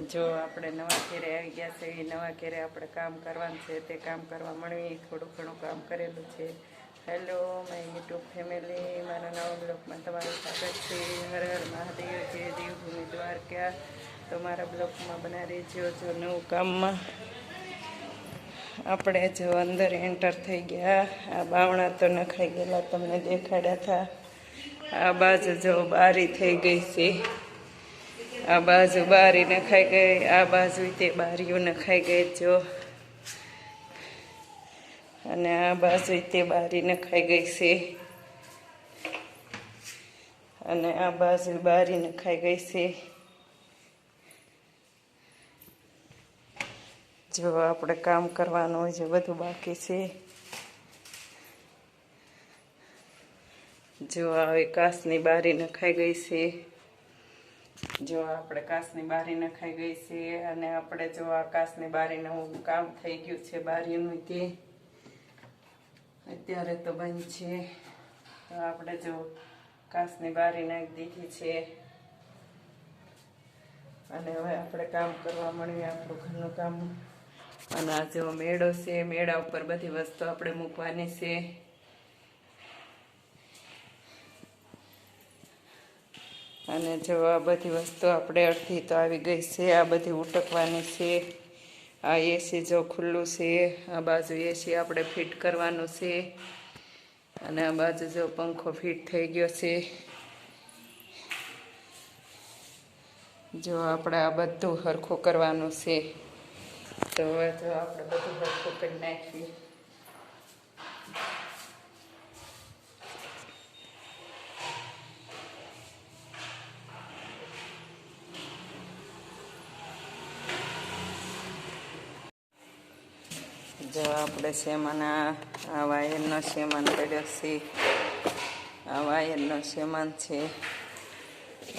જો આપણે નવા ઘેરે આવી ગયા છે, એ નવા ઘેરે આપણે કામ કરવાનું છે, તે કામ કરવા મળવી થોડું ઘણું કામ કરેલું છે. હેલો માય યુટ્યુબ ફેમિલી મારા નવા બ્લોગમાં તમારું સ્વાગત છે. હર હર મહાદેવ જે દેવભૂમિ દ્વારકા. તો મારા બ્લોગમાં બના રહેજો જો નવું કામમાં. આપણે જો અંદર એન્ટર થઈ ગયા. આ બાવણા તો નખાઈ ગયેલા, તમને દેખાડ્યા હતા આ બાજુ જો બારી થઈ ગઈ છે. આ બાજુ બારી નખાઈ ગઈ, આ બાજુ તે બારીઓ નખાઈ ગઈ જો. અને આ બાજુ તે બારી નખાઈ ગઈ છે. અને આ બાજુ બારી નખાઈ ગઈ છે. જો આપણે કામ કરવાનું હોય છે બધું બાકી છે. જો આ કાસની બારી નખાઈ ગઈ છે. જો આપણે કાસની બારી નખાઈ ગઈ છે અને આપણે જો આ બારી બારીનું કામ થઈ ગયું છે બારીનું તે, અત્યારે તો બંધ છે. તો આપણે જો કાસની બારી નાખી દીધી છે. અને હવે આપણે કામ કરવા મળીએ આપણું ઘરનું કામ. અને આ જો મેળો છે, મેળા ઉપર બધી વસ્તુ આપણે મૂકવાની છે. અને જો આ બધી વસ્તુ આપણે અડધી તો આવી ગઈ છે, આ બધી ઉટકવાની છે, આ એસી જો ખુલ્લું છે, આ બાજુ એસી આપણે ફિટ કરવાનું છે, અને આ બાજુ જો પંખો ફિટ થઈ ગયો છે. જો આપણે આ બધું હરખું કરવાનું છે, તો હવે જો આપણે બધું હરખું કરી નાખીએ. જો આપણે શેમાના આ વાયરનો શેમાન પડ્યો છે. આ વાયરનો શેમાન છે.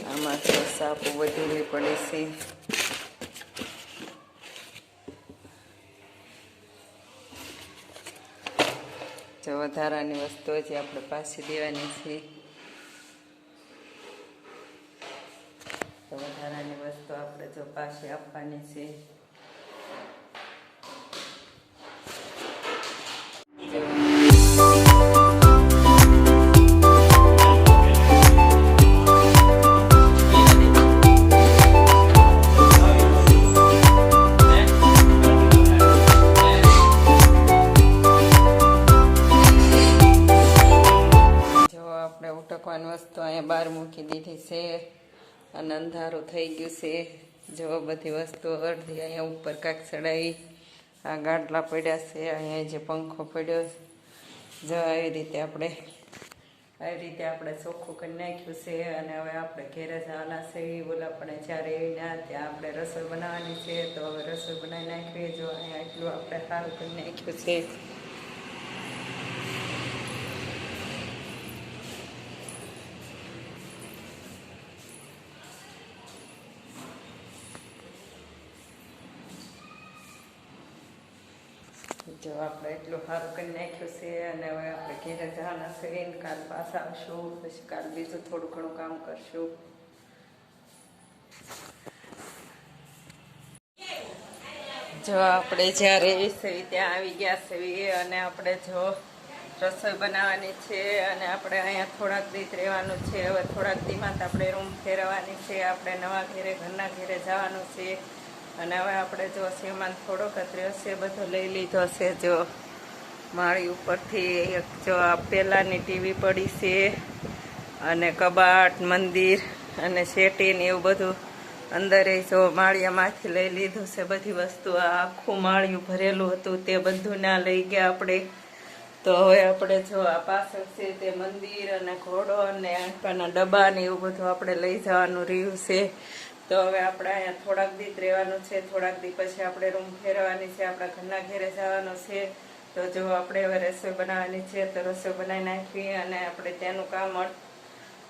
આમાં તો સાપ વધેલી પડે છે. જો વધારાની વસ્તુઓ છે આપણે પાછી દેવાની છે. તો વધારાની વસ્તુ આપણે જો પાછી આપવાની છે. મૂકી દીધી છે અને અંધારું થઈ ગયું છે જો બધી વસ્તુઓ અડધી અહીંયા ઉપર કાંક ચડાવી આ ગાંટલા પડ્યા છે, અહીંયા જે પંખો પડ્યો જો આવી રીતે આપણે, આવી રીતે આપણે ચોખ્ખું કરી નાખ્યું છે અને હવે આપણે ઘેરે જવાના છે. બોલા પણ જ્યારે ના ત્યાં આપણે રસોઈ બનાવવાની છે, તો હવે રસોઈ બનાવી નાખીએ જો અહીંયા એટલું આપણે સારું કરી નાખ્યું છે. જો આપણે એટલું સારું કરી નાખ્યું છે અને હવે આપણે ઘેરે જવાના છે એને કાલ પાછા આવશું, પછી કાલ બીજું થોડું ઘણું કામ કરશું. જો આપણે જ્યારે સેવી ત્યાં આવી ગયા છે અને આપણે જો રસોઈ બનાવવાની છે અને આપણે અહીંયા થોડાક દીત રહેવાનું છે. હવે થોડાક દીમાં આપણે રૂમ ફેરવવાની છે, આપણે નવા ઘેરે, ઘરના ઘેરે જવાનું છે. અને હવે આપણે જો સેમાન થોડોક જ છે બધો લઈ લીધો છે જો માળી ઉપરથી એક જો પહેલાંની ટીવી પડી છે અને કબાટ, મંદિર અને શેટી એવું બધું અંદરે જો માળિયામાંથી લઈ લીધું છે. બધી વસ્તુ આખું માળિયું ભરેલું હતું, તે બધું ના લઈ ગયા આપણે. તો હવે આપણે જો આ પાછળ છે તે મંદિર અને ઘોડો અને આંટાના ડબ્બા ને એવું બધું આપણે લઈ જવાનું રહ્યું છે. તો હવે આપણે અહીંયા થોડાક દી રહેવાનું છે, થોડાક દી પછી આપણે રૂમ ફેરવાની છે, આપણા ઘરના ઘેરે જવાનું છે. તો જો આપણે હવે રસોઈ બનાવવાની છે, તો રસોઈ બનાવી નાખી અને આપણે ત્યાંનું કામ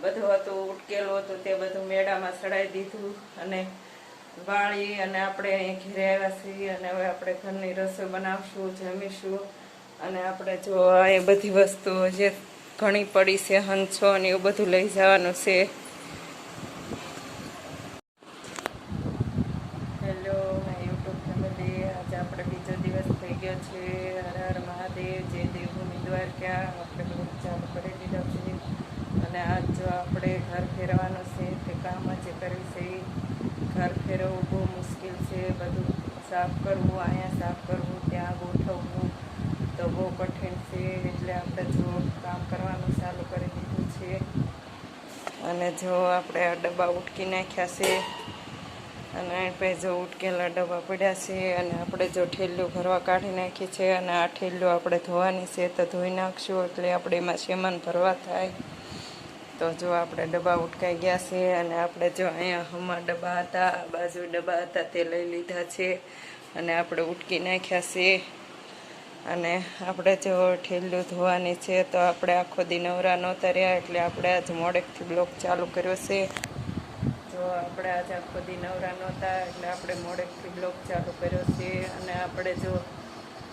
બધું હતું, ઉટકેલું હતું, તે બધું મેળામાં ચડાવી દીધું અને વાળી અને આપણે અહીં ઘેરે આવ્યા છીએ અને હવે આપણે ઘરની રસોઈ બનાવશું, જમીશું અને આપણે જો એ બધી વસ્તુઓ જે ઘણી પડી છે હંસો અને એવું બધું લઈ જવાનું છે. હેલો માય યુટ્યુબ ફેમિલી આજે આપણે બીજો દિવસ થઈ ગયો છે. હર હર મહાદેવ જે દેવભૂમિ દ્વારકા. આપણે બધું ચાલુ કરી દીધા છે. અને આજ જો આપણે ઘર ફેરવાનું છે, તે કામ જે કર્યું છે. ઘર ફેરવવું બહુ મુશ્કેલ છે. બધું સાફ કરવું, અહીંયા સાફ કરવું, ત્યાં ગોઠવવું તો બહુ કઠિન છે. એટલે આપણે જો કામ કરવાનું ચાલુ કરી દીધું છે. અને જો આપણે આ ડબ્બા ઉટકી નાખ્યા છે અને અહીં જો ઉટકેલા ડબ્બા પડ્યા છે અને આપણે જો ઠેલું ભરવા કાઢી નાખી છે અને આ ઠેલું આપણે ધોવાની છે તો ધોઈ નાખશું એટલે આપણે એમાં સેમાન ભરવા થાય. તો જો આપણે ડબ્બા ઉટકાઈ ગયા છે અને આપણે જો અહીંયા હમણાં ડબ્બા હતા, આ બાજુ ડબ્બા હતા તે લઈ લીધા છે અને આપણે ઉટકી નાખ્યા છે. અને આપણે જો ઠેલું ધોવાની છે તો આપણે આખો દી નવરા નહોતા રહ્યા એટલે આપણે આજ મોડેકથી બ્લોક ચાલુ કર્યો છે. જો આપણે આજે આખો દી નવરા નહોતા, એટલે આપણે મોડેકથી બ્લોક ચાલુ કર્યો છે અને આપણે જો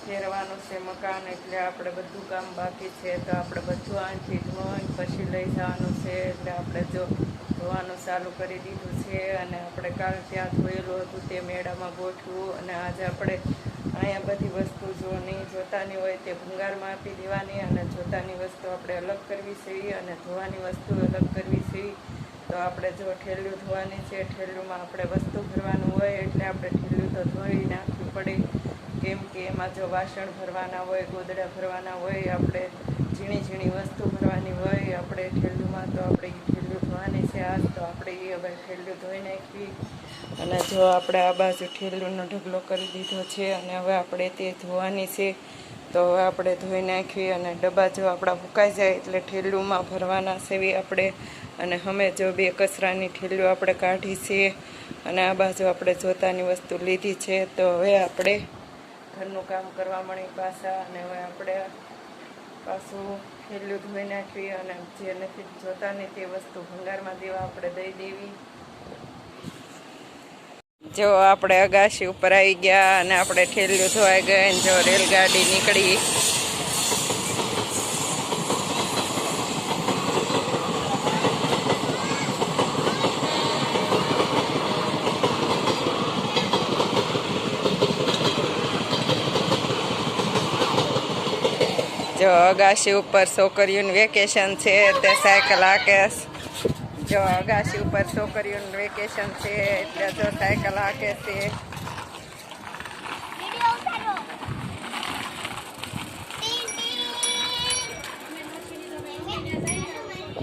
ફેરવાનું છે મકાન, એટલે આપણે બધું કામ બાકી છે, તો આપણે બધું આણથી ધોઈને પછી લઈ જવાનું છે, એટલે આપણે જો ધોવાનું ચાલુ કરી દીધું છે અને આપણે કાલ ત્યાં ધોયેલું હતું તે મેળામાં ગોઠવું અને આજે આપણે અહીંયા બધી વસ્તુ જો નહીં જોતાની હોય તે ભંગારમાં આપી દેવાની અને જોતાની વસ્તુ આપણે અલગ કરવી છે અને ધોવાની વસ્તુ અલગ કરવી છે. તો આપણે જો ઠેલ્યું ધોવાની છે ઠેલુંમાં આપણે વસ્તુ ભરવાનું હોય એટલે આપણે ઠેલું તો ધોઈ નાખવું પડે. કેમ કે એમાં જો વાસણ ભરવાના હોય, ગોદડા ભરવાના હોય, આપણે ઝીણી ઝીણી વસ્તુ ભરવાની હોય, આપણે ઠેલુંમાં તો આપણે એ ઠેલું ધોવાની છે. આજ તો આપણે એ હવે ઠેલું ધોઈ નાખવી અને જો આપણે આ બાજુ ઠેલુંનો ઢગલો કરી દીધો છે અને હવે આપણે તે ધોવાની છે. તો હવે આપણે ધોઈ નાખીએ અને ડબ્બા જો આપણા ફૂંકાઈ જાય એટલે ઠેલુંમાં ભરવાના સેવી આપણે. અને અમે જો બે કચરાની ઠેલું આપણે કાઢી છીએ અને આ બાજુ આપણે જોતાની વસ્તુ લીધી છે. તો હવે આપણે ઘરનું કામ કરવા મળી પાછા અને હવે આપણે પાછું ઠેલું ધોઈ નાખીએ અને જે નથી જોતાની તે વસ્તુ ભંગારમાં દેવા આપણે દઈ દેવી. જો આપણે અગાશી ઉપર આવી ગયા અને આપણે ઠેલ્યું ધોવાઈ ગયા અને જો રેલગાડી નીકળી. જો અગાશી ઉપર છોકરીઓનું વેકેશન છે, તે સાયકલ હાકે જો અગાશી ઉપર છોકરીઓનું વેકેશન છે એટલે જો સાયકલ હાકે છે.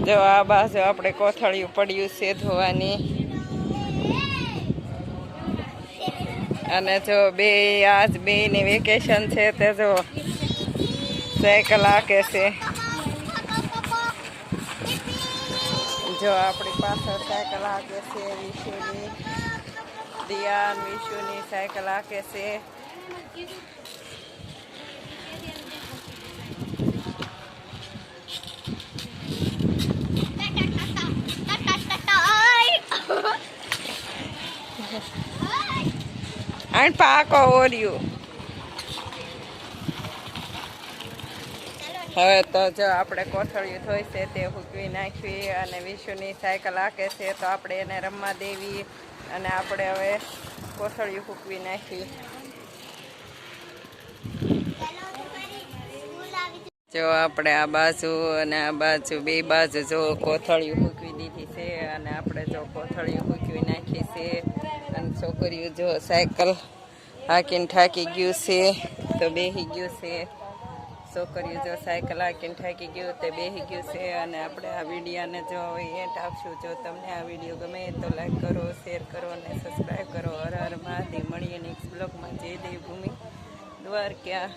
જો આ બાજુ આપણે કોથળિયું પડ્યું છે ધોવાની. અને જો બે આજ બે ની વેકેશન છે તે જો સાયકલ હાકે છે. જો આપણી પાછળ સાયકલ હાકે છે, વિશુની, દિયાન વિશુની સાયકલ હાકે છે. અને પાકો ઓર્યું. હવે તો જો આપણે કોથળિયું ધોઈ છે તે હૂકવી નાખવી અને વિશુની સાયકલ હાકે છે તો આપણે એને રમવા દેવી અને આપણે હવે કોથળિયું હૂકવી નાખવી જો આપણે આ બાજુ અને આ બાજુ બે બાજુ જો કોથળિયું મૂકવી દીધી છે અને આપણે જો કોથળિયું હૂકવી નાખી છે અને છોકરીઓ જો સાયકલ હાકીને થાકી ગયું છે તો બેહી ગયું છે. છોકરીઓ જો સાયકલ હાકીને થાકી ગયું તે બેહી ગયું છે અને આપણે આ વિડીયાને જો એન્ટ આપશું. જો તમને આ વીડિયો ગમે તો લાઈક કરો, શેર કરો અને સબસ્ક્રાઈબ કરો. હર હર મહાદેવ. મળીએ નેક્સ્ટ બ્લોગમાં. જય દેવભૂમિ. દ્વારકા.